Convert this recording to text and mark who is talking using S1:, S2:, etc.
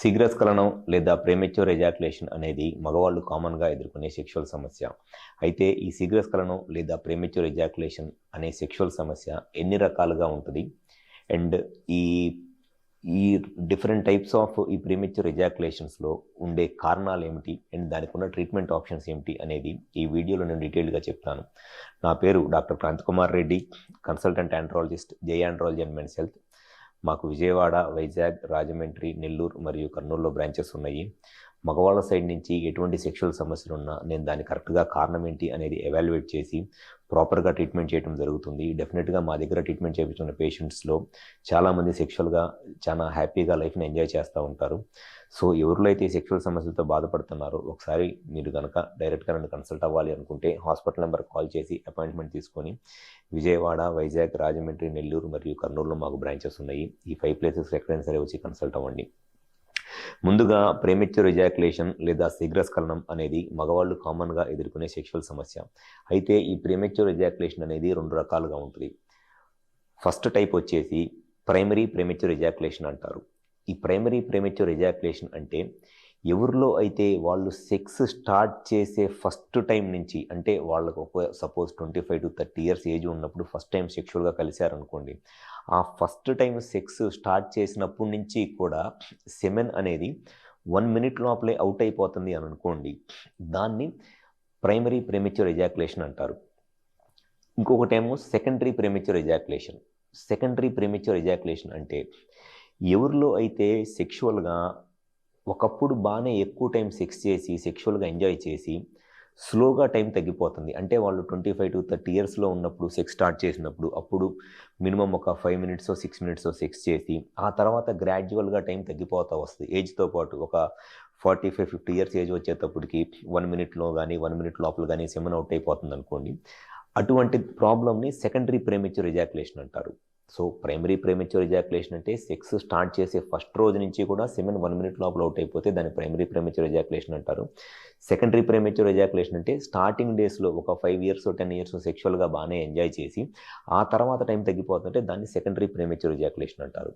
S1: శీఘ్రస్ఖలనం లేదా ప్రేమెచ్యూర్ ఎజాకులేషన్ అనేది మగవాళ్ళు కామన్గా ఎదుర్కొనే సెక్షువల్ సమస్య. అయితే ఈ శీఘ్రస్ఖలనం లేదా ప్రేమెచ్యూర్ ఎజాకులేషన్ అనే సెక్షువల్ సమస్య ఎన్ని రకాలుగా ఉంటుంది? అండ్ ఈ ఈ డిఫరెంట్ టైప్స్ ఆఫ్ ఈ ప్రీమెచ్యూర్ ఎజాకులేషన్స్లో ఉండే కారణాలు ఏమిటి? అండ్ దానికి ఉన్న ట్రీట్మెంట్ ఆప్షన్స్ ఏమిటి? అనేది ఈ వీడియోలో నేను డీటెయిల్గా చెప్తాను. నా పేరు doctor Prant Kumar Reddy consultant andrologist J andrology and men's health మాకు విజయవాడ వైజాగ్ రాజమండ్రి నెల్లూరు మరియు కర్నూలులో బ్రాంచెస్ ఉన్నాయి. మగవాళ్ళ సైడ్ నుంచి ఎటువంటి సెక్షువల్ సమస్యలు ఉన్నా నేను దాని కరెక్ట్గా కారణం ఏంటి అనేది ఎవాల్యుయేట్ చేసి ప్రాపర్గా ట్రీట్మెంట్ చేయడం జరుగుతుంది. డెఫినెట్గా మా దగ్గర ట్రీట్మెంట్ చేయించుకున్న పేషెంట్స్లో చాలామంది సెక్షువల్గా చాలా హ్యాపీగా లైఫ్ని ఎంజాయ్ చేస్తూ ఉంటారు. సో ఎవరిలో అయితే సెక్షువల్ సమస్యలతో బాధపడుతున్నారో ఒకసారి మీరు కనుక డైరెక్ట్గా నన్ను కన్సల్ట్ అవ్వాలి అనుకుంటే హాస్పిటల్ నెంబర్ కాల్ చేసి అపాయింట్మెంట్ తీసుకొని విజయవాడ వైజాగ్ రాజమండ్రి నెల్లూరు మరియు కర్నూలులో మాకు బ్రాంచెస్ ఉన్నాయి. ఈ ఫైవ్ ప్లేసెస్ ఎక్కడైనా సరే వచ్చి కన్సల్ట్ అవ్వండి. ముందుగా ప్రేమిచ్యూర్ రిజాక్యులేషన్ లేదా శీఘ్రస్ఖలనం అనేది మగవాళ్ళు కామన్గా ఎదుర్కొనే సెక్షువల్ సమస్య. అయితే ఈ ప్రేమిచ్యూర్ రిజాక్యులేషన్ అనేది రెండు రకాలుగా ఉంటుంది. ఫస్ట్ టైప్ వచ్చేసి ప్రైమరీ ప్రేమిచ్యూర్ రిజాక్యులేషన్ అంటారు. ఈ ప్రైమరీ ప్రేమిచ్యూర్ రిజాక్యులేషన్ అంటే ఎవరిలో అయితే వాళ్ళు సెక్స్ స్టార్ట్ చేసే ఫస్ట్ టైం నుంచి అంటే వాళ్ళకు ఒక suppose twenty five to thirty years age ఉన్నప్పుడు ఫస్ట్ టైం సెక్షువల్గా కలిశారనుకోండి ఆ ఫస్ట్ టైం సెక్స్ స్టార్ట్ చేసినప్పటి నుంచి కూడా సెమెన్ అనేది వన్ మినిట్ లోపలే అవుట్ అయిపోతుంది అని అనుకోండి దాన్ని ప్రైమరీ ప్రేమిచ్యూర్ ఎజాక్యులేషన్ అంటారు. ఇంకొకటేమో secondary premature ejaculation. Secondary premature ejaculation అంటే ఎవరిలో అయితే సెక్షువల్గా ఒకప్పుడు బాగానే ఎక్కువ టైం సెక్స్ చేసి సెక్షువల్గా ఎంజాయ్ చేసి స్లోగా టైం తగ్గిపోతుంది. అంటే వాళ్ళు ట్వంటీ ఫైవ్ టు థర్టీ ఇయర్స్లో ఉన్నప్పుడు సెక్స్ స్టార్ట్ చేసినప్పుడు అప్పుడు మినిమం ఒక five minutes six minutes sex చేసి ఆ తర్వాత గ్రాడ్యువల్గా టైం తగ్గిపోతూ వస్తుంది. ఏజ్తో పాటు ఒక forty five fifty years age వచ్చేటప్పటికి వన్ మినిట్లో కానీ వన్ మినిట్ లోపల కానీ సెమెన్ అవుట్ అయిపోతుంది అనుకోండి. అటువంటి ప్రాబ్లమ్ని సెకండరీ ప్రేమిచ్యూర్ ఎజాకులేషన్ అంటారు. సో ప్రైమరీ ప్రేమిచ్యూర్ ఎజాకులేషన్ అంటే సెక్స్ స్టార్ట్ చేసే ఫస్ట్ రోజు నుంచి కూడా సెమెన్ వన్ మినిట్ లోపల అవుట్ అయిపోతే దాన్ని ప్రైమరీ ప్రేమిచ్యూర్ ఎజాకులేషన్ అంటారు. సెకండరీ ప్రేమిచ్యూర్ ఎజాకులేషన్ అంటే స్టార్టింగ్ డేస్లో ఒక ఫైవ్ ఇయర్స్ టెన్ ఇయర్స్ సెక్షువల్గా బాగానే ఎంజాయ్ చేసి ఆ తర్వాత టైం తగ్గిపోతుంటే దాన్ని సెకండరీ ప్రేమిచ్యూర్ ఎజాకులేషన్ అంటారు.